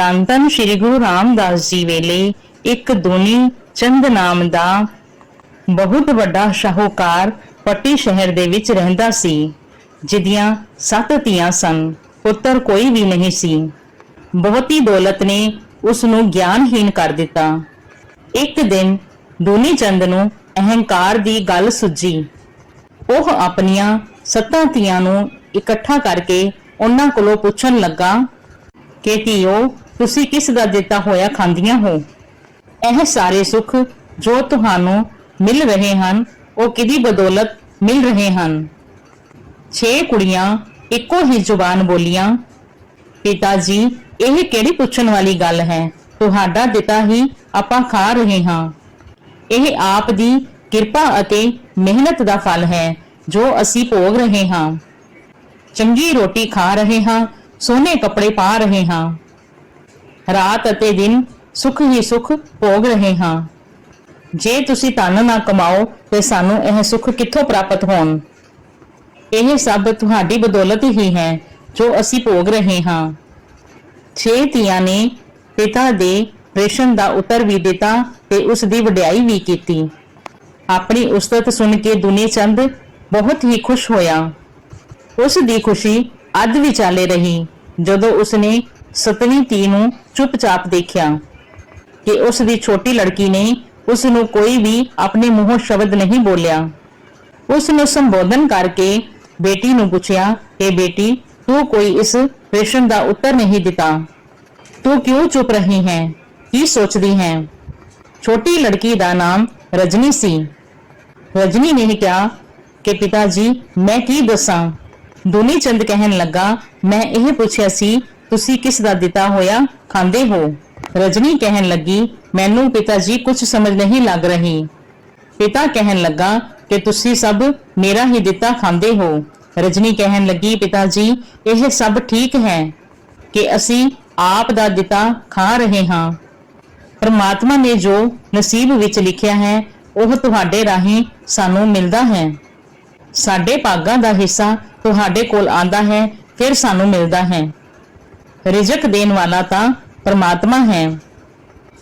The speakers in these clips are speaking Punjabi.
ਧੰਨ ਧੰਨ ਸ੍ਰੀ ਗੁਰੂ ਰਾਮਦਾਸ ਜੀ ਵੇਲੇ ਇੱਕ ਦੁਨੀ ਚੰਦ ਨਾਮ ਦਾ ਬਹੁਤ ਵੱਡਾ ਸ਼ਾਹੂਕਾਰ ਪੱਟੀ ਸ਼ਹਿਰ ਦੇ ਵਿੱਚ ਰਹਿੰਦਾ ਸੀ, ਜਿਦੀਆਂ ਸੱਤ ਧੀਆਂ ਸਨ, ਪੁੱਤਰ ਕੋਈ ਵੀ ਨਹੀਂ ਸੀ। ਬਹੁਤੀ ਦੌਲਤ ਨੇ ਉਸ ਨੂੰ ਗਿਆਨਹੀਨ ਕਰ ਦਿੱਤਾ। ਇੱਕ ਦਿਨ ਦੁਨੀ ਚੰਦ ਨੂੰ ਅਹੰਕਾਰ ਦੀ ਗੱਲ ਸੁੱਝੀ। ਉਹ ਆਪਣੀਆਂ ਸੱਤਾਂ ਧੀਆਂ ਨੂੰ ਇਕੱਠਾ ਕਰਕੇ ਉਹਨਾਂ ਕੋਲੋਂ ਪੁੱਛਣ ਲੱਗਾ ਕਿ ਧੀਓ ਤੁਸੀਂ ਕਿਸ ਦਾ ਦਿੱਤਾ ਹੋਇਆ ਖਾਂਦੀਆਂ ਹੋ? ਇਹ ਸਾਰੇ ਸੁੱਖ ਜੋ ਤੁਹਾਨੂੰ ਮਿਲ ਰਹੇ ਹਨ, ਉਹ ਕਿਹਦੀ ਬਦੌਲਤ ਮਿਲ ਰਹੇ ਹਨ? ਛੇ ਕੁੜੀਆਂ, ਇੱਕੋ ਹੀ ਜ਼ੁਬਾਨ ਬੋਲੀਆਂ। ਪਿਤਾ ਜੀ, ਇਹ ਕਿਹੜੀ ਪੁੱਛਣ ਵਾਲੀ ਗੱਲ ਹੈ? ਤੁਹਾਡਾ ਦਿੱਤਾ ਹੀ ਆਪਾਂ ਖਾ ਰਹੇ ਹਾਂ। ਇਹ ਆਪ ਦੀ ਕਿਰਪਾ ਅਤੇ ਮਿਹਨਤ ਦਾ ਫਲ ਹੈ, ਜੋ ਅਸੀਂ ਭੋਗ ਰਹੇ ਹਾਂ। ਚੰਗੀ ਰੋਟੀ ਖਾ ਰਹੇ ਹਾਂ, ਸੋਹਣੇ ਕੱਪੜੇ ਪਾ ਰਹੇ ਹਾਂ। ਰਾਤ ਅਤੇ ਦਿਨ ਸੁਖ ਹੀ ਸੁਖ ਭੋਗ ਰਹੇ ਹਾਂ। ਜੇ ਤੁਸੀਂ ਧਨ ਨਾ ਕਮਾਓ, ਤੇ ਸਾਨੂੰ ਇਹ ਸੁਖ ਕਿੱਥੋਂ ਪ੍ਰਾਪਤ ਹੋਣ? ਇਹ ਸਭ ਤੁਹਾਡੀ ਬਦੌਲਤ ਹੀ ਹੈ, ਜੋ ਅਸੀਂ ਭੋਗ ਰਹੇ ਹਾਂ। ਛੇ ਧੀਆਂ ਨੇ ਪਿਤਾ ਦੇ ਪ੍ਰਸ਼ਨ ਦਾ ਉੱਤਰ ਵੀ ਦਿੱਤਾ ਤੇ ਉਸ ਦੀ ਵਡਿਆਈ ਵੀ ਕੀਤੀ। ਆਪਣੀ ਉਸਤਤ ਸੁਣ ਕੇ ਦੁਨੀ ਚੰਦ ਬਹੁਤ ਹੀ ਖੁਸ਼ ਹੋਇਆ। ਉਸ ਦੀ ਖੁਸ਼ੀ ਅੱਧ ਵਿਚਾਲੇ ਰਹੀ, ਜਦੋਂ ਉਸਨੇ ਸਤਵੀਂ ਧੀ ਨੂੰ ਚੁੱਪਚਾਪ ਦੇਖਿਆ ਕਿ ਉਸ ਦੀ ਛੋਟੀ ਲੜਕੀ ਨੇ ਉਸ ਨੂੰ ਕੋਈ ਵੀ ਆਪਣੇ ਮੂੰਹੋਂ ਸ਼ਬਦ ਨਹੀਂ ਬੋਲਿਆ। ਉਸ ਨੂੰ ਸੰਬੋਧਨ ਕਰਕੇ ਬੇਟੀ ਨੂੰ ਪੁੱਛਿਆ ਕਿ ਬੇਟੀ, ਤੂੰ ਕੋਈ ਇਸ ਪ੍ਰਸ਼ਨ ਦਾ ਉੱਤਰ ਨਹੀਂ ਦਿੱਤਾ। ਤੂੰ ਕਿਉਂ ਚੁੱਪ ਰਹੀ ਹੈ? ਕੀ ਸੋਚਦੀ ਹੈ? ਛੋਟੀ ਲੜਕੀ ਦਾ ਨਾਮ ਰਜਨੀ ਸੀ। ਰਜਨੀ ਨੇ ਕਿਹਾ ਕਿ ਪਿਤਾ ਜੀ, ਮੈਂ ਕੀ ਦੱਸਾਂ? ਦੁਨੀ ਚੰਦ ਕਹਿਣ ਲੱਗਾ, ਮੈਂ ਇਹ ਪੁੱਛਿਆ ਸੀ ਤੁਸੀਂ ਕਿਸ ਦਾ ਦਿੱਤਾ ਹੋਇਆ ਖਾਂਦੇ ਹੋ? ਰਜਨੀ ਕਹਿਣ ਲੱਗੀ, ਮੈਨੂੰ ਪਿਤਾ ਜੀ ਕੁਝ ਸਮਝ ਨਹੀਂ ਲੱਗ ਰਹੀ। ਪਿਤਾ ਕਹਿਣ ਲੱਗਾ, ਕਿ ਤੁਸੀਂ ਸਭ ਮੇਰਾ ਹੀ ਦਿੱਤਾ ਖਾਂਦੇ ਹੋ। ਰਜਨੀ ਕਹਿਣ ਲੱਗੀ ਪਿਤਾ ਜੀ ਇਹ ਸਭ ਠੀਕ ਹੈ ਕਿ ਅਸੀਂ ਆਪ ਦਾ ਦਿੱਤਾ ਖਾ ਰਹੇ ਹਾਂ। ਪਰਮਾਤਮਾ ਨੇ ਜੋ ਨਸੀਬ ਵਿੱਚ ਲਿਖਿਆ ਹੈ, ਉਹ ਤੁਹਾਡੇ ਰਾਹੀਂ ਸਾਨੂੰ ਮਿਲਦਾ ਹੈ। ਸਾਡੇ ਭਾਗਾਂ ਦਾ ਹਿੱਸਾ ਤੁਹਾਡੇ ਕੋਲ ਆਂਦਾ ਹੈ, ਫਿਰ ਸਾਨੂੰ ਮਿਲਦਾ ਹੈ। ਰਿਜ਼ਕ ਦੇਣ ਵਾਲਾ ਤਾਂ ਪਰਮਾਤਮਾ ਹੈ।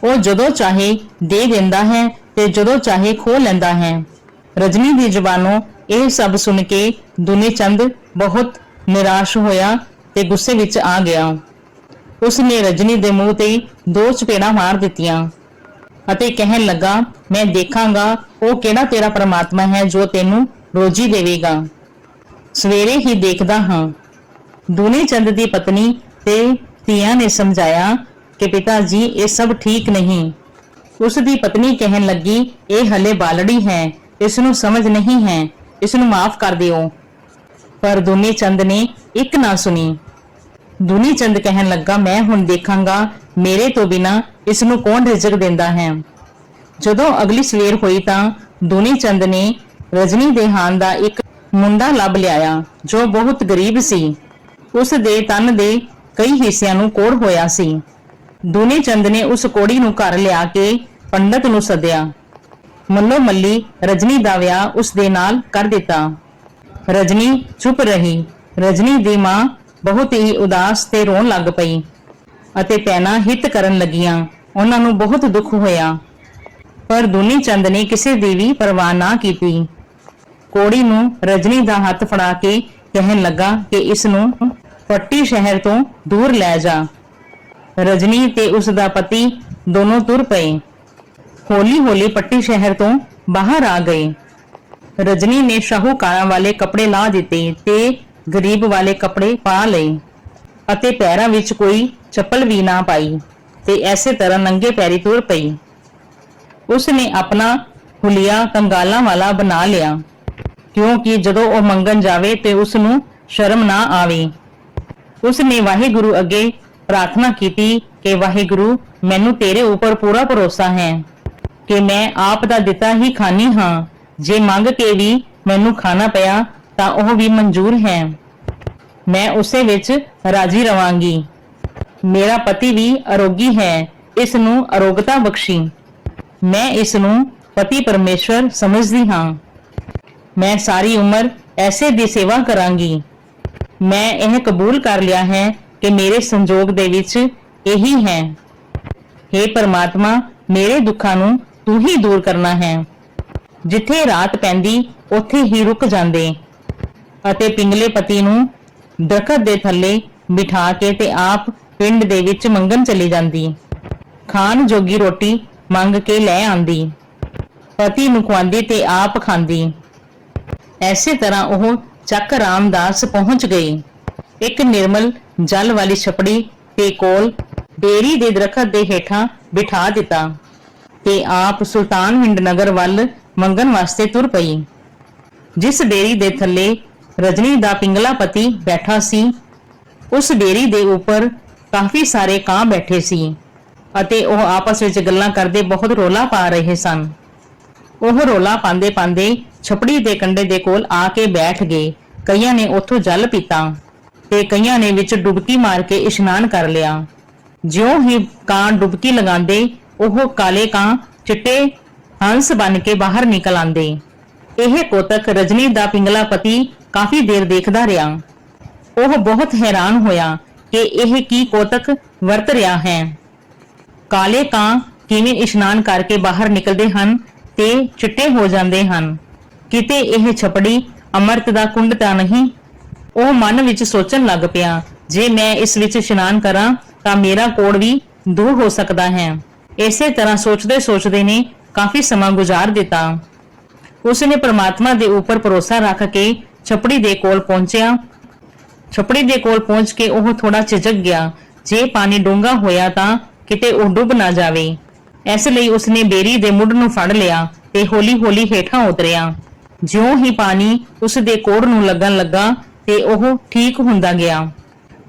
ਉਹ ਜਦੋਂ ਚਾਹੇ ਦੇ ਦਿੰਦਾ ਹੈ ਤੇ ਜਦੋਂ ਚਾਹੇ ਖੋ ਲੈਂਦਾ ਹੈ। ਰਜਨੀ ਦੀ ਜ਼ੁਬਾਨੋਂ ਇਹ ਸਭ ਸੁਣ ਕੇ ਦੁਨੀ ਚੰਦ ਬਹੁਤ ਨਿਰਾਸ਼ ਹੋਇਆ ਤੇ ਗੁੱਸੇ ਵਿੱਚ ਆ ਗਿਆ। ਉਸ ਨੇ ਰਜਨੀ ਦੇ ਮੂੰਹ ਤੇ ਦੋ ਚਪੇੜਾਂ ਮਾਰ ਦਿੱਤੀਆਂ ਅਤੇ ਕਹਿਣ ਲੱਗਾ, ਮੈਂ ਦੇਖਾਂਗਾ ਉਹ ਕਿਹੜਾ ਤੇਰਾ ਪਰਮਾਤਮਾ ਹੈ ਜੋ ਤੈਨੂੰ ਰੋਜੀ ਦੇਵੇਗਾ। ਸਵੇਰੇ ਹੀ ਦੇਖਦਾ ਹਾਂ। ਦੁਨੀ ਚੰਦ ਦੀ ਪਤਨੀ ਤੇ ਧੀਆਂ ਨੇ ਸਮਝਾਇਆ ਕਿ ਪਿਤਾ ਜੀ, ਇਹ ਸਭ ਠੀਕ ਨਹੀਂ। ਉਸ ਦੀ ਪਤਨੀ ਕਹਿਣ ਲੱਗੀ, ਇਹ ਹਲੇ ਬਾਲੜੀ ਹੈ, ਇਸ ਨੂੰ ਸਮਝ ਨਹੀਂ ਹੈ, ਇਸ ਨੂੰ ਮਾਫ ਕਰ ਦਿਓ। ਪਰ ਦੁਨੀ ਚੰਦ ਨੇ ਇੱਕ ਨਾ ਸੁਣੀ। ਦੁਨੀ ਚੰਦ ਕਹਿਣ ਲੱਗਾ, ਮੈਂ ਹੁਣ ਦੇਖਾਂਗਾ, ਮੇਰੇ ਤੋਂ ਬਿਨਾ ਇਸ ਨੂੰ ਕੌਣ ਰਿਜ਼ਕ ਦਿੰਦਾ ਹੈ। ਜਦੋਂ ਅਗਲੀ ਸਵੇਰ ਹੋਈ ਤਾਂ ਦੁਨੀ ਚੰਦ ਨੇ ਰਜਨੀ ਦੇ ਹਾਨ ਦਾ ਇੱਕ ਮੁੰਡਾ ਲੱਭ ਲਿਆਇਆ, ਜੋ ਬਹੁਤ ਗਰੀਬ ਸੀ। ਉਸ ਦੇ ਤਨ ਦੇ ਕਈ ਹਿੱਸਿਆਂ ਨੂੰ ਕੋੜ ਹੋਇਆ ਸੀ। ਦੁਨੀ ਚੰਦ ਨੇ ਉਸ ਕੋੜੀ ਨੂੰ ਘਰ ਲਿਆ ਕੇ ਪੰਡਤ ਨੂੰ ਸੱਦਿਆ। ਮੱਲੋ ਮੱਲੀ ਰਜਨੀ ਦਾ ਵਿਆਹ ਉਸ ਦੇ ਨਾਲ ਕਰ ਦਿੱਤਾ। ਰਜਨੀ ਚੁੱਪ ਰਹੀ। ਰਜਨੀ ਦੀ ਮਾਂ ਬਹੁਤ ਹੀ ਉਦਾਸ ਤੇ ਰੋਣ ਲੱਗ ਪਈ ਅਤੇ ਪੈਨਾ ਹਿੱਤ ਕਰਨ ਲੱਗੀਆਂ। ਉਹਨਾਂ ਨੂੰ ਬਹੁਤ ਦੁੱਖ ਹੋਇਆ। ਪਰ ਦੁਨੀ ਚੰਦ ਨੇ ਕਿਸੇ ਦੀ ਵੀ ਪਰਵਾਹ ਨਾ ਕੀਤੀ। ਕੋੜੀ ਨੂੰ ਰਜਨੀ ਦਾ ਹੱਥ ਫੜਾ ਕੇ ਕਹਿਣ ਲੱਗਾ ਕਿ ਇਸ ਨੂੰ ਪੱਟੀ ਸ਼ਹਿਰ ਤੋਂ ਦੂਰ ਲੈ ਜਾ। ਰਜਨੀ ਤੇ ਉਸ ਦਾ ਪਤੀ ਦੋਨੋਂ ਤੁਰ ਪਏ। ਹੌਲੀ-ਹੌਲੀ ਪੱਟੀ ਸ਼ਹਿਰ ਤੋਂ ਬਾਹਰ ਆ ਗਏ। ਰਜਨੀ ਨੇ ਸ਼ਾਹੂਕਾਰਾਂ ਵਾਲੇ ਕੱਪੜੇ ਲਾ ਦਿੱਤੇ ਤੇ ਗਰੀਬ ਵਾਲੇ ਕੱਪੜੇ ਪਾ ਲਏ ਅਤੇ ਪੈਰਾਂ ਵਿੱਚ ਕੋਈ ਚੱਪਲ ਵੀ ਨਾ ਪਾਈ ਤੇ ਐਸੇ ਤਰ੍ਹਾਂ ਨੰਗੇ ਪੈਰੀ ਤੁਰ ਪਈ। ਉਸ ਨੇ ਆਪਣਾ ਹੁਲੀਆ ਕੰਗਾਲਾਂ ਵਾਲਾ ਬਣਾ ਲਿਆ ਕਿਉਂਕਿ ਜਦੋਂ ਉਹ ਮੰਗਣ ਜਾਵੇ ਤੇ ਉਸ ਨੂੰ ਸ਼ਰਮ ਨਾ ਆਵੇ। ਉਸ ਨੇ ਵਾਹਿਗੁਰੂ ਅੱਗੇ ਪ੍ਰਾਰਥਨਾ ਕੀਤੀ ਕਿ ਵਾਹਿਗੁਰੂ, ਮੈਨੂੰ ਤੇਰੇ ਉੱਪਰ ਪੂਰਾ ਭਰੋਸਾ ਹੈ ਕਿ ਮੈਂ ਆਪ ਦਾ ਦਿੱਤਾ ਹੀ ਖਾਨੀ ਹਾਂ। ਜੇ ਮੰਗ ਕੇ ਵੀ ਮੈਨੂੰ ਖਾਣਾ ਪਿਆ, ਤਾਂ ਉਹ ਵੀ ਮਨਜ਼ੂਰ ਹੈ। ਮੈਂ ਉਸੇ ਵਿੱਚ ਰਾਜੀ ਰਵਾਂਗੀ। ਮੇਰਾ ਪਤੀ ਵੀ ਅਰੋਗੀ ਹੈ, ਇਸ ਨੂੰ ਅਰੋਗਤਾ ਬਖਸ਼ੀ। ਮੈਂ ਇਸ ਨੂੰ ਪਤੀ ਪਰਮੇਸ਼ਵਰ ਸਮਝਦੀ ਹਾਂ। ਮੈਂ ਸਾਰੀ ਉਮਰ ਐਸੇ ਦੀ ਸੇਵਾ ਕਰਾਂਗੀ ਮੈਂ ਇਹ ਕਬੂਲ ਕਰ ਲਿਆ ਹੈ ਕਿ ਮੇਰੇ ਸੰਜੋਗ ਦੇ ਵਿੱਚ ਇਹੀ ਹੈ। हे ਪਰਮਾਤਮਾ, ਮੇਰੇ ਦੁੱਖਾਂ ਨੂੰ ਤੂੰ ਹੀ ਦੂਰ ਕਰਨਾ ਹੈ। ਜਿੱਥੇ ਰਾਤ ਪੈਂਦੀ, ਉੱਥੇ ਹੀ ਰੁਕ ਜਾਂਦੇ। ਅਤੇ ਪਿੰਗਲੇ ਪਤੀ ਨੂੰ ਦਰਖਤ ਦੇ ਥੱਲੇ ਬਿਠਾ ਕੇ ਤੇ ਆਪ ਪਿੰਡ ਦੇ ਵਿੱਚ ਮੰਗਣ ਚਲੀ ਜਾਂਦੀ। ਖਾਣ ਜੋਗੀ ਰੋਟੀ ਮੰਗ ਕੇ ਲੈ ਆਂਦੀ। ਪਤੀ ਨੂੰ ਖਵਾਉਂਦੀ ਤੇ ਆਪ ਖਾਂਦੀ। ਐਸੇ ਤਰ੍ਹਾਂ ਉਹ ਚੱਕ ਰਾਮਦਾਸ ਪਹੁੰਚ ਗਏ ਇੱਕ ਨਿਰਮਲ ਜਲ ਵਾਲੀ ਛਪੜੀ ਤੇ ਕੋਲ ਬੇਰੀ ਦੇ ਦਰਖਤ ਦੇ ਹੇਠਾਂ ਬਿਠਾ ਦਿੱਤਾ ਤੇ ਆਪ ਸੁਲਤਾਨਵਿੰਡ ਨਗਰ ਵੱਲ ਮੰਗਣ ਵਾਸਤੇ ਤੁਰ ਪਈ। ਜਿਸ ਬੇਰੀ ਦੇ ਥੱਲੇ ਰਜਨੀ ਦਾ ਪਿੰਗਲਾ ਪਤੀ ਬੈਠਾ ਸੀ, ਉਸ ਬੇਰੀ ਦੇ ਉੱਪਰ ਕਾਫੀ ਸਾਰੇ ਕਾਂ ਬੈਠੇ ਸੀ ਅਤੇ ਉਹ ਆਪਸ ਵਿੱਚ ਗੱਲਾਂ ਕਰਦੇ ਬਹੁਤ ਰੋਲਾ ਪਾ ਰਹੇ ਸਨ। ਉਹ ਰੋਲਾ ਪਾਉਂਦੇ ਪਾਉਂਦੇ ਛਪੜੀ ਦੇ ਕੰਢੇ ਦੇ ਕੋਲ ਆ ਕੇ ਬੈਠ ਗਏ। ਕਈਆਂ ਨੇ ਉੱਥੋਂ ਜਲ ਪੀਤਾ ਤੇ ਕਈਆਂ ਨੇ ਵਿੱਚ ਡੁਬਕੀ ਮਾਰ ਕੇ ਇਸ਼ਨਾਨ ਕਰ ਲਿਆ। ਜਿਉਂ ਹੀ ਕਾਂ ਡੁਬਕੀ ਲਗਾਉਂਦੇ, ਉਹ ਕਾਲੇ ਕਾਂ ਚਿੱਟੇ ਹੰਸ ਬਣ ਕੇ ਬਾਹਰ ਨਿਕਲ ਆਂਦੇ ਇਹ ਕੋਤਕ ਰਜਨੀ ਦਾ ਪਿੰਗਲਾ ਪਤੀ ਕਾਫੀ ਦੇਰ ਦੇਖਦਾ ਰਿਹਾ। ਉਹ ਬਹੁਤ ਹੈਰਾਨ ਹੋਇਆ ਕਿ ਇਹ ਕੀ ਕੋਤਕ ਵਰਤ ਰਿਹਾ ਹੈ। ਕਾਲੇ ਕਾਂ ਕਿਵੇਂ ਇਸ਼ਨਾਨ ਕਰਕੇ ਬਾਹਰ ਨਿਕਲਦੇ ਹਨ ਤੇ ਚਿੱਟੇ ਹੋ ਜਾਂਦੇ ਹਨ। ਕਿਤੇ ਇਹ ਛਪੜੀ ਅੰਮ੍ਰਿਤ ਦਾ ਕੁੰਡ ਤਾਂ ਨਹੀਂ? ਉਹ ਮਨ ਵਿੱਚ ਸੋਚਣ ਲੱਗ ਪਿਆ, ਜੇ ਮੈਂ ਇਸ ਵਿੱਚ ਇਸ਼ਨਾਨ ਕਰਾਂ, ਤਾਂ ਮੇਰਾ ਕੋੜ ਵੀ ਦੂਰ ਹੋ ਸਕਦਾ ਹੈ। ਇਸੇ ਤਰ੍ਹਾਂ ਸੋਚਦੇ ਸੋਚਦੇ ਨੇ ਕਾਫੀ ਸਮਾਂ ਗੁਜ਼ਾਰ ਦਿੱਤਾ। ਉਸ ਨੇ ਪ੍ਰਮਾਤਮਾ ਦੇ ਉੱਪਰ ਭਰੋਸਾ ਰੱਖ ਕੇ ਛਪੜੀ ਦੇ ਕੋਲ ਪਹੁੰਚਿਆ। ਛਪੜੀ ਦੇ ਕੋਲ ਪਹੁੰਚ ਕੇ ਉਹ ਥੋੜਾ ਝਿਜਕ ਗਿਆ। ਜੇ ਪਾਣੀ ਡੂੰਘਾ ਹੋਇਆ ਤਾਂ ਕਿਤੇ ਉਹ ਡੁੱਬ ਨਾ ਜਾਵੇ। ਇਸ ਲਈ ਉਸਨੇ ਬੇਰੀ ਦੇ ਮੁੱਢ ਨੂੰ ਫੜ ਲਿਆ ਤੇ ਹੌਲੀ-ਹੌਲੀ ਹੇਠਾਂ ਉਤਰਿਆ। ਜਿਉਂ ਹੀ ਪਾਣੀ ਉਸ ਦੇ ਕੋੜ ਨੂੰ ਲੱਗਣ ਲੱਗਾ ਤੇ ਉਹ ਠੀਕ ਹੁੰਦਾ ਗਿਆ।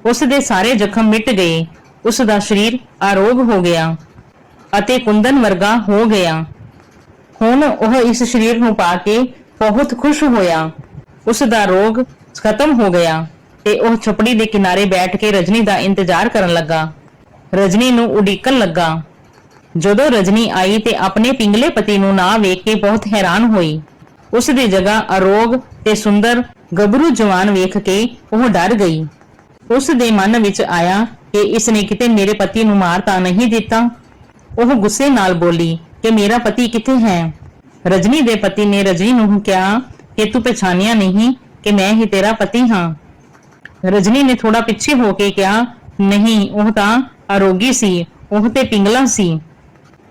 ਉਸ ਦੇ ਸਾਰੇ ਜ਼ਖਮ ਮਿਟ ਗਏ। ਉਸ ਦਾ ਸਰੀਰ ਆਰੋਗ ਹੋ ਗਿਆ ਅਤੇ ਕੁੰਦਨ ਵਰਗਾ ਹੋ ਗਿਆ। ਹੁਣ ਉਹ ਇਸ ਸਰੀਰ ਨੂੰ ਪਾ ਕੇ ਬਹੁਤ ਖੁਸ਼ ਹੋਇਆ। ਉਸ ਦਾ ਰੋਗ ਖਤਮ ਹੋ ਗਿਆ ਤੇ ਉਹ ਛਪੜੀ ਦੇ ਕਿਨਾਰੇ ਬੈਠ ਕੇ ਰਜਨੀ ਦਾ ਇੰਤਜ਼ਾਰ ਕਰਨ ਲੱਗਾ। ਰਜਨੀ ਨੂੰ ਉਡੀਕਣ ਲੱਗਾ। ਜਦੋਂ ਰਜਨੀ ਆਈ ਤੇ ਆਪਣੇ ਪਿੰਗਲੇ ਪਤੀ ਨੂੰ ਨਾ ਵੇਖ ਕੇ ਬਹੁਤ ਹੈਰਾਨ ਹੋਈ। ਉਸ ਦੀ ਜਗ੍ਹਾ ਅਰੋਗ ਤੇ ਸੁੰਦਰ ਗੱਭਰੂ ਜਵਾਨ ਵੇਖ ਕੇ ਉਹ ਡਰ ਗਈ। ਉਸ ਦੇ ਮਨ ਵਿੱਚ ਆਇਆ ਕਿ ਇਸ ਨੇ ਕਿਤੇ ਮੇਰੇ ਪਤੀ ਨੂੰ ਮਾਰ ਤਾਂ ਨਹੀਂ ਦਿੱਤਾ। ਉਹ ਗੁੱਸੇ ਨਾਲ ਬੋਲੀ ਕਿ ਮੇਰਾ ਪਤੀ ਕਿੱਥੇ ਹੈ? ਰਜਨੀ ਦੇ ਪਤੀ ਨੇ ਰਜਨੀ ਨੂੰ ਕਿਹਾ ਕਿ ਤੂੰ ਪਛਾਣਿਆ ਨਹੀਂ ਕਿ ਮੈਂ ਹੀ ਤੇਰਾ ਪਤੀ ਹਾਂ। ਰਜਨੀ ਨੇ ਥੋੜਾ ਪਿੱਛੇ ਹੋ ਕੇ ਕਿਹਾ, ਨਹੀਂ, ਉਹ ਤਾਂ ਅਰੋਗੀ ਸੀ, ਉਹ ਤੇ ਪਿੰਗਲਾ ਸੀ।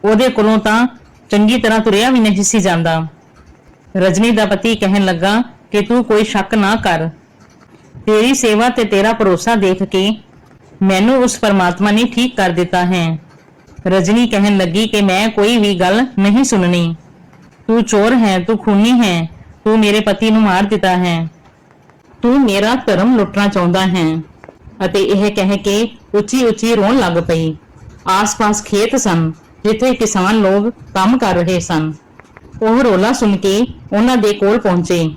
ਉਹਦੇ ਕੋਲੋਂ ਤਾਂ ਚੰਗੀ ਤਰ੍ਹਾਂ ਤੁਰਿਆ ਵੀ ਨਹੀਂ ਸੀ ਜਾਂਦਾ। ਰਜਨੀ ਦਾ ਪਤੀ ਕਹਿਣ ਲੱਗਾ ਕਿ ਤੂੰ ਕੋਈ ਸ਼ੱਕ ਨਾ ਕਰ। ਤੇਰੀ ਸੇਵਾ ਤੇ ਤੇਰਾ ਭਰੋਸਾ ਦੇਖ ਕੇ ਮੈਨੂੰ ਉਸ ਪਰਮਾਤਮਾ ਨੇ ਠੀਕ ਕਰ ਦਿੱਤਾ ਹੈ। ਰਜਨੀ ਕਹਿਣ ਲੱਗੀ ਕਿ ਮੈਂ ਕੋਈ ਵੀ ਗੱਲ ਨਹੀਂ ਸੁਣਨੀ। ਤੂੰ ਚੋਰ ਹੈ, ਤੂੰ ਖੂਨੀ ਹੈ, ਤੂੰ ਮੇਰੇ ਪਤੀ ਨੂੰ ਮਾਰ ਦਿੱਤਾ ਹੈ। ਤੂੰ ਮੇਰਾ ਧਰਮ ਲੁੱਟਣਾ ਚਾਹੁੰਦਾ ਹੈ। ਅਤੇ ਇਹ ਕਹਿ ਕੇ ਉੱਚੀ ਉੱਚੀ ਰੋਣ ਲੱਗ ਪਈ। ਆਸ-ਪਾਸ ਖੇਤ ਸਨ। ਜਿੱਥੇ ਕਿਸਾਨ ਲੋਕ ਕੰਮ ਕਰ ਰਹੇ ਸਨ। ਉਹ ਰੋਲਾ ਸੁਣ ਕੇ ਉਹਨਾਂ ਦੇ ਕੋਲ ਪਹੁੰਚੇ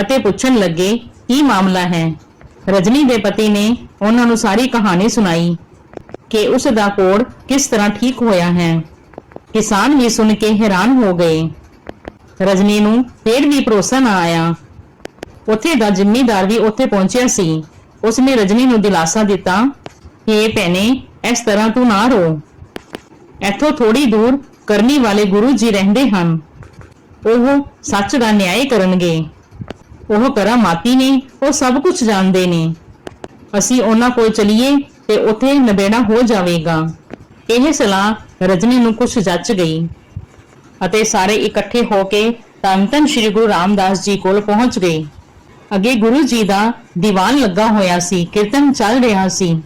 ਅਤੇ ਪੁੱਛਣ ਲੱਗੇ, ਕੀ ਮਾਮਲਾ ਹੈ? ਰਜਨੀ ਦੇ ਪਤੀ ਨੇ ਉਹਨਾਂ ਨੂੰ ਸਾਰੀ ਕਹਾਣੀ ਸੁਣਾਈ ਕਿ ਉਸ ਦਾ ਕੋੜ ਕਿਸ ਤਰ੍ਹਾਂ ਠੀਕ ਹੋਇਆ ਹੈ। ਕਿਸਾਨ ਵੀ ਸੁਣ ਕੇ ਹੈਰਾਨ ਹੋ ਗਏ। ਰਜਨੀ ਨੂੰ ਫੇਰ ਵੀ ਭਰੋਸਾ ਨਾ ਆਇਆ। ਉੱਥੇ ਦਾ ਜ਼ਿੰਮੇਦਾਰ ਵੀ ਉੱਥੇ ਪਹੁੰਚਿਆ ਸੀ। ਉਸਨੇ ਰਜਨੀ ਨੂੰ ਦਿਲਾਸਾ ਦਿੱਤਾ ਕਿ, ਭੈਣੇ, ਇਸ ਤਰ੍ਹਾਂ ਤੂੰ ਨਾ ਰੋ। ਇੱਥੋਂ ਥੋੜੀ ਦੂਰ ਕਰਨੀ ਵਾਲੇ ਗੁਰੂ ਜੀ ਰਹਿੰਦੇ ਹਨ। ਉਹ ਸੱਚ ਦਾ ਨਿਆਂ ਕਰਨਗੇ। ਉਹ ਕਰਾਮਾਤੀ ਨੇ, ਉਹ ਸਭ ਕੁਝ ਜਾਣਦੇ ਨੇ। ਅਸੀਂ ਉਹਨਾਂ ਕੋਲ ਚਲੀਏ ਤੇ ਉੱਥੇ ਨਬੇੜਾ ਹੋ ਜਾਵੇਗਾ। ਇਹ ਸਲਾਹ ਰਜਨੀ ਨੂੰ ਕੁਝ ਜੱਚ ਗਈ ਅਤੇ ਸਾਰੇ ਇਕੱਠੇ ਹੋ ਕੇ ਧੰਨ ਧੰਨ ਸ੍ਰੀ ਗੁਰੂ ਰਾਮਦਾਸ ਜੀ ਕੋਲ ਪਹੁੰਚ ਗਏ। ਅੱਗੇ ਗੁਰੂ ਜੀ ਦਾ ਦੀਵਾਨ ਲੱਗਾ ਹੋਇਆ ਸੀ, ਕੀਰਤਨ ਚੱਲ ਰਿਹਾ ਸੀ।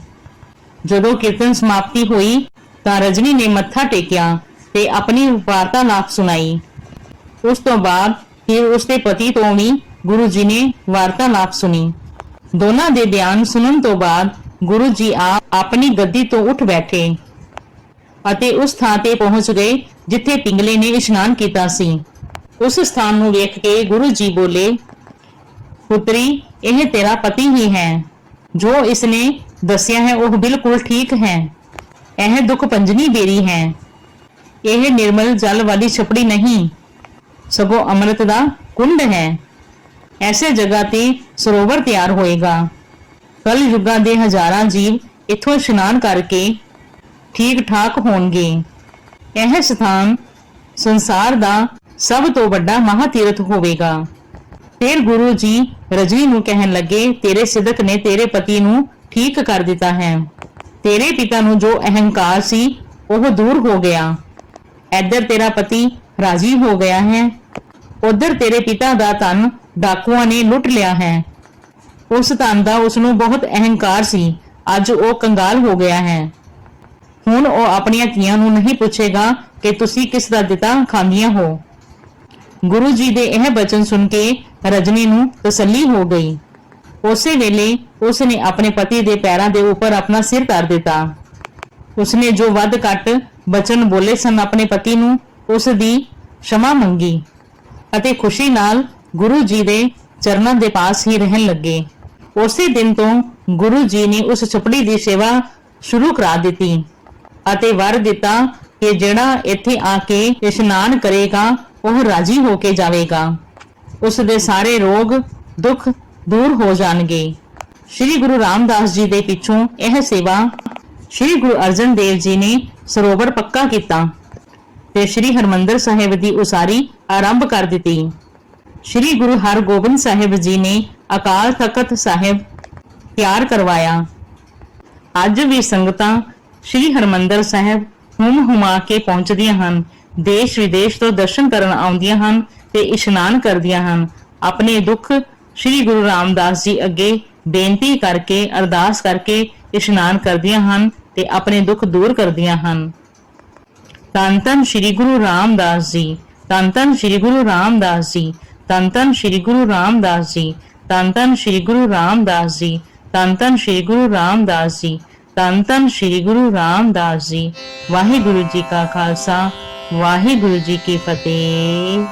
ਜਦੋਂ ਕੀਰਤਨ ਸਮਾਪਤੀ ਹੋਈ ਤਾਂ ਰਜਨੀ ਨੇ ਮੱਥਾ ਟੇਕਿਆ ਤੇ ਆਪਣੀ ਵਾਰਤਾਲਾਪ ਸੁਣਾਈ। ਉਸ ਤੋਂ ਬਾਅਦ ਫਿਰ ਉਸਦੇ ਪਤੀ ਤੋਂ ਵੀ ਗੁਰੂ ਜੀ ਨੇ ਵਾਰਤਾਲਾਪ ਸੁਣੀ। ਦੋਨਾਂ ਦੇ ਬਿਆਨ ਸੁਣਨ ਤੋਂ ਬਾਅਦ ਗੁਰੂ ਜੀ ਆਪ ਆਪਣੀ ਗੱਦੀ ਤੋਂ ਉੱਠ ਬੈਠੇ ਅਤੇ ਉਸ ਥਾਂ ਤੇ ਪਹੁੰਚ ਗਏ ਜਿੱਥੇ ਪਿੰਗਲੇ ਨੇ ਇਸ਼ਨਾਨ ਕੀਤਾ ਸੀ। ਉਸ ਸਥਾਨ ਨੂੰ ਵੇਖ ਕੇ ਗੁਰੂ ਜੀ ਬੋਲੇ, ਪੁੱਤਰੀ, ਇਹ ਤੇਰਾ ਪਤੀ ਹੀ ਹੈ। ਜੋ ਇਸਨੇ ਦੱਸਿਆ ਹੈ ਉਹ ਬਿਲਕੁਲ ਠੀਕ ਹੈ। ਇਹ ਦੁੱਖ ਪੰਜਨੀ ਬੇਰੀ ਹੈ। ਇਹ ਨਿਰਮਲ ਜਲ ਵਾਲੀ ਛਪੜੀ ਨਹੀਂ। ਸਗੋਂ ਅੰਮ੍ਰਿਤ ਦਾ ਕੁੰਡ ਹੈ। ਐਸੇ ਜਗ੍ਹਾ ਤੇ ਸਰੋਵਰ ਤਿਆਰ ਹੋਏਗਾ। ਕਲ ਯੁੱਗਾਂ ਦੇ ਹਜ਼ਾਰਾਂ ਜੀਵ ਇੱਥੋਂ ਇਸ਼ਨਾਨ ਕਰਕੇ ਠੀਕ ਠਾਕ ਹੋਣਗੇ। ਇਹ ਸਥਾਨ ਸੰਸਾਰ ਦਾ ਸਭ ਤੋਂ ਵੱਡਾ ਮਹਾਤੀਰਥ ਹੋਵੇਗਾ। ਫਿਰ ਗੁਰੂ ਜੀ ਰਜਨੀ ਨੂੰ ਕਹਿਣ ਲੱਗੇ, ਤੇਰੇ ਸਿਦਕ ਨੇ ਤੇਰੇ ਪਤੀ ਨੂੰ ਠੀਕ ਕਰ ਦਿੱਤਾ ਹੈ। ਤੇਰੇ ਪਿਤਾ ਨੂੰ ਜੋ ਅਹੰਕਾਰ ਸੀ, ਉਹ ਦੂਰ ਹੋ ਗਿਆ। ਇੱਧਰ ਤੇਰਾ ਪਤੀ ਰਾਜੀ ਹੋ ਗਿਆ ਹੈ। ਉਧਰ ਤੇਰੇ ਪਿਤਾ ਦਾ ਧਨ ਡਾਕੂਆਂ ਨੇ ਲੁੱਟ ਲਿਆ ਹੈ। ਉਸ ਧਨ ਦਾ ਉਸ ਨੂੰ ਬਹੁਤ ਅਹੰਕਾਰ ਸੀ। ਅੱਜ ਉਹ ਕੰਗਾਲ ਹੋ ਗਿਆ ਹੈ। ਹੁਣ ਉਹ ਆਪਣੀਆਂ ਧੀਆਂ ਨੂੰ ਨਹੀਂ ਪੁੱਛੇਗਾ ਕਿ ਤੁਸੀਂ ਕਿਸ ਦਾ ਦਿੱਤਾ ਖਾਂਦੀਆਂ ਹੋ। ਗੁਰੂ ਜੀ ਦੇ ਇਹ ਬਚਨ ਸੁਣ ਕੇ ਰਜਨੀ ਨੂੰ ਤਸੱਲੀ ਹੋ ਗਈ। ਉਸੇ ਵੇਲੇ ਉਸਨੇ ਆਪਣੇ ਪਤੀ ਦੇ ਪੈਰਾਂ ਦੇ ਉੱਪਰ ਆਪਣਾ ਸਿਰ ਧਰ ਦਿੱਤਾ। ਉਸ ਜੋ ਵੱਧ ਘੱਟ ਬਚਨ ਬੋਲੇ ਸਨ ਆਪਣੇ ਪਤੀ ਨੂੰ ਉਸ ਦੀ ਸ਼ਮਾ ਮੰਗੀ ਅਤੇ ਖੁਸ਼ੀ ਨਾਲ ਗੁਰੂ ਜੀ ਦੇ ਚਰਨਾਂ ਦੇ ਪਾਸ ਹੀ ਰਹਿਣ ਲੱਗੇ। ਉਸੇ ਦਿਨ ਤੋਂ ਗੁਰੂ ਜੀ ਨੇ ਉਸ ਛਪੜੀ ਦੀ ਸੇਵਾ ਸ਼ੁਰੂ ਕਰਾ ਦਿੱਤੀ ਅਤੇ ਵਰ ਦਿੱਤਾ ਕਿ ਜਿਹੜਾ ਇੱਥੇ ਆ ਕੇ ਇਸ਼ਨਾਨ ਕਰੇਗਾ, ਉਹ ਰਾਜੀ ਹੋ ਕੇ ਜਾਵੇਗਾ। ਉਸ ਦੇ ਸਾਰੇ ਰੋਗ, ਦੁੱਖ ਦੂਰ ਹੋ ਜਾਣਗੇ। ਸ੍ਰੀ ਗੁਰੂ ਰਾਮਦਾਸ ਜੀ ਦੇ ਪਿੱਛੋਂ ਇਹ ਸੇਵਾ ਸ੍ਰੀ ਗੁਰੂ ਅਰਜਨ ਦੇਵ ਜੀ ਨੇ ਸਰੋਵਰ ਪੱਕਾ ਕੀਤਾ ਤੇ ਸ੍ਰੀ ਹਰਮੰਦਰ ਸਾਹਿਬ ਦੀ ਉਸਾਰੀ ਆਰੰਭ ਕਰ ਦਿੱਤੀ। ਸ੍ਰੀ ਗੁਰੂ ਹਰਗੋਬਿੰਦ ਸਾਹਿਬ ਜੀ ਨੇ ਅਕਾਲ ਤਖਤ ਸਾਹਿਬ ਤਿਆਰ ਕਰਵਾਇਆ। ਅੱਜ ਵੀ ਸੰਗਤਾਂ ਸ੍ਰੀ ਹਰਮੰਦਰ ਸਾਹਿਬ ਹੁਮ ਹੁਮਾ ਕੇ ਪਹੁੰਚਦੀਆਂ ਹਨ ਦੇਸ਼ ਵਿਦੇਸ਼ ਤੋਂ ਦਰਸ਼ਨ ਕਰਨ ਆਉਂਦੀਆਂ ਹਨ ਤੇ ਇਸ਼ਨਾਨ ਕਰਦੀਆਂ ਹਨ, ਆਪਣੇ ਦੁੱਖ ਸ੍ਰੀ ਗੁਰੂ ਰਾਮਦਾਸ ਜੀ ਅੱਗੇ ਬੇਨਤੀ ਕਰਕੇ, ਅਰਦਾਸ ਕਰਕੇ ਇਸ਼ਨਾਨ ਕਰਦੀਆਂ ਹਨ ਤੇ ਆਪਣੇ ਦੁੱਖ ਦੂਰ ਕਰਦੀਆਂ ਹਨ। ਧੰਨ ਧੰਨ ਸ੍ਰੀ ਗੁਰੂ ਰਾਮਦਾਸ ਜੀ ਧੰਨ ਧੰਨ ਸ੍ਰੀ ਗੁਰੂ ਰਾਮਦਾਸ ਜੀ ਧੰਨ ਧੰਨ ਸ੍ਰੀ ਗੁਰੂ ਰਾਮਦਾਸ ਜੀ ਧੰਨ ਧੰਨ ਸ੍ਰੀ ਗੁਰੂ ਰਾਮਦਾਸ ਜੀ ਧੰਨ ਧੰਨ ਸ੍ਰੀ ਗੁਰੂ ਰਾਮਦਾਸ ਜੀ ਧੰਨ ਧੰਨ ਸ੍ਰੀ ਗੁਰੂ ਰਾਮਦਾਸ ਜੀ। ਵਾਹਿਗੁਰੂ ਜੀ ਕਾ ਖਾਲਸਾ, ਵਾਹਿਗੁਰੂ ਜੀ ਕੀ ਫਤਿਹ।